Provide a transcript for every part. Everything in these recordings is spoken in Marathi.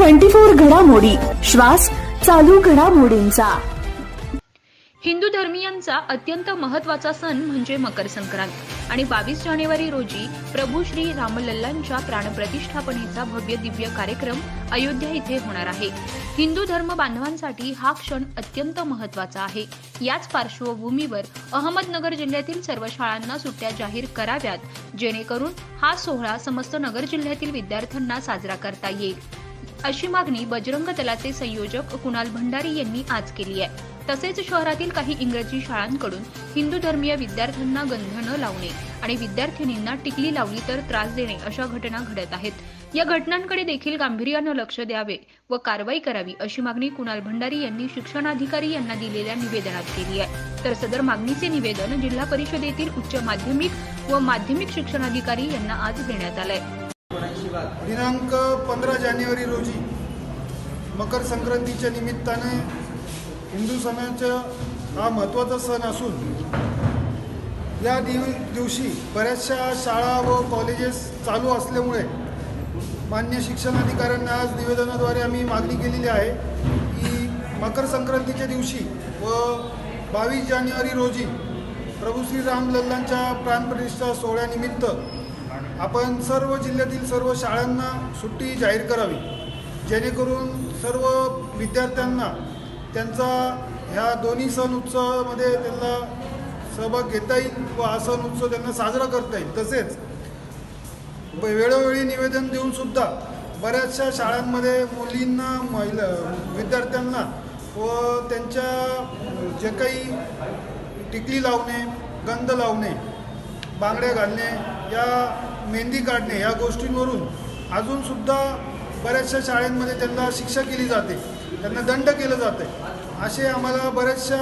ट्वेंटी फोर घडामोडी. श्वास चालू घडामोडींचा. हिंदू धर्मीयांचा अत्यंत महत्त्वाचा सण म्हणजे मकर संक्रांत. आणि बावीस जानेवारी रोजी प्रभू श्री रामलल्लांच्या प्राणप्रतिष्ठापनेचा भव्य दिव्य कार्यक्रम अयोध्या इथे होणार आहे. हिंदू धर्म बांधवांसाठी हा क्षण अत्यंत महत्त्वाचा आहे. याच पार्श्वभूमीवर अहमदनगर जिल्ह्यातील सर्व शाळांना सुट्ट्या जाहीर कराव्यात. जेणेकरून हा सोहळा समस्त नगर जिल्ह्यातील विद्यार्थ्यांना साजरा करता येईल. अशी मागणी बजरंग दलाचे संयोजक कुणाल भंडारी यांनी आज केली आहे. तसेच शहरातील काही इंग्रजी शाळांकडून हिंदू धर्मीय विद्यार्थ्यांना गंध न लावणे आणि विद्यार्थिनींना टिकली लावली तर त्रास देणे अशा घटना घडत आहेत. या घटनांकडे देखील गांभीर्यानं लक्ष द्यावे व कारवाई करावी अशी मागणी कुणाल भंडारी यांनी शिक्षणाधिकारी यांना दिलेल्या निवेदनात केली आहे. तर सदर मागणीचे निवेदन जिल्हा परिषदेतील उच्च माध्यमिक व माध्यमिक शिक्षणाधिकारी यांना आज देण्यात आलंय. दिनांक पंधरा जानेवारी रोजी मकर संक्रांतीच्या निमित्ताने हिंदू समाजाचा हा महत्त्वाचा सण असून या दिव दिवशी बऱ्याचशा शाळा व कॉलेजेस चालू असल्यामुळे मान्य शिक्षणाधिकाऱ्यांना आज निवेदनाद्वारे आम्ही मागणी केलेली आहे की मकर संक्रांतीच्या दिवशी व बावीस जानेवारी रोजी प्रभू श्री रामलल्लांच्या प्राणप्रतिष्ठा सोहळ्यानिमित्त आपण सर्व जिल्ह्यातील सर्व शाळांना सुट्टी जाहीर करावी. जेणेकरून सर्व विद्यार्थ्यांना त्यांचा ह्या दोन्ही सण उत्सवामध्ये त्यांना सहभाग घेता येईल व हा सण उत्सव त्यांना साजरा करता येईल. तसेच ब- वेळोवेळी निवेदन देऊनसुद्धा बऱ्याचशा शाळांमध्ये मुलींना महिला विद्यार्थ्यांना व त्यांच्या जे काही टिकली लावणे गंध लावणे बांगड्या घालणे या मेहंदी काढणे ह्या गोष्टींवरून अजूनसुद्धा बऱ्याचशा शाळेंमध्ये त्यांना शिक्षा केली जाते. त्यांना दंड केलं जाते असे आम्हाला बऱ्याचशा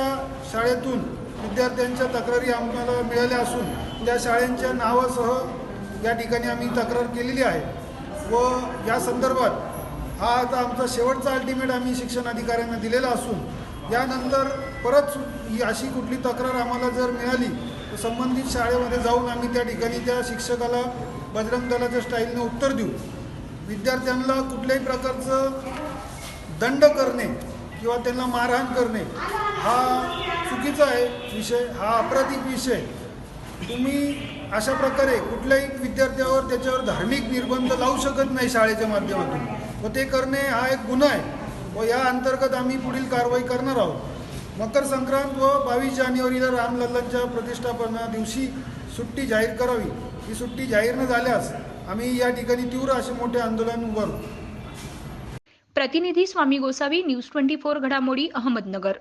शाळेतून विद्यार्थ्यांच्या तक्रारी आम्हाला मिळाल्या असून त्या शाळेंच्या नावासह या ठिकाणी आम्ही तक्रार केलेली आहे व या संदर्भात हा आता आमचा शेवटचा अल्टिमेट आम्ही शिक्षण अधिकाऱ्यांना दिलेला असून यानंतर परत ही अशी कुठली तक्रार आम्हाला जर मिळाली तर संबंधित शाळेमध्ये जाऊन आम्ही त्या ठिकाणी त्या शिक्षकाला बजरंग दलाच्या स्टाईलने उत्तर देऊ. विद्यार्थ्यांना कुठल्याही प्रकारचं दंड करणे किंवा त्यांना मारहाण करणे हा चुकीचा आहे विषय हा अपराधिक विषय. तुम्ही अशा प्रकारे कुठल्याही विद्यार्थ्यावर त्याच्यावर धार्मिक निर्बंध लावू शकत नाही शाळेच्या माध्यमातून. व ते करणे हा एक गुन्हा आहे. व या अंतर्गत आम्ही पुढील कारवाई करणार आहोत. मकर संक्रांत व बावीस जानेवारीला रामलल्लांच्या प्रतिष्ठापना दिवशी सुट्टी जाहीर करावी. ही सुट्टी जाहीर न झाल्यास आम्ही या ठिकाणी तीव्र असे मोठे आंदोलन उभारू प्रतिनिधी Swami Gosavi news twenty four घडामोडी अहमदनगर.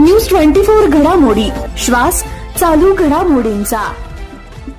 न्यूज ट्वेंटी फोर घडामोडी श्वास चालू घडामोडींचा.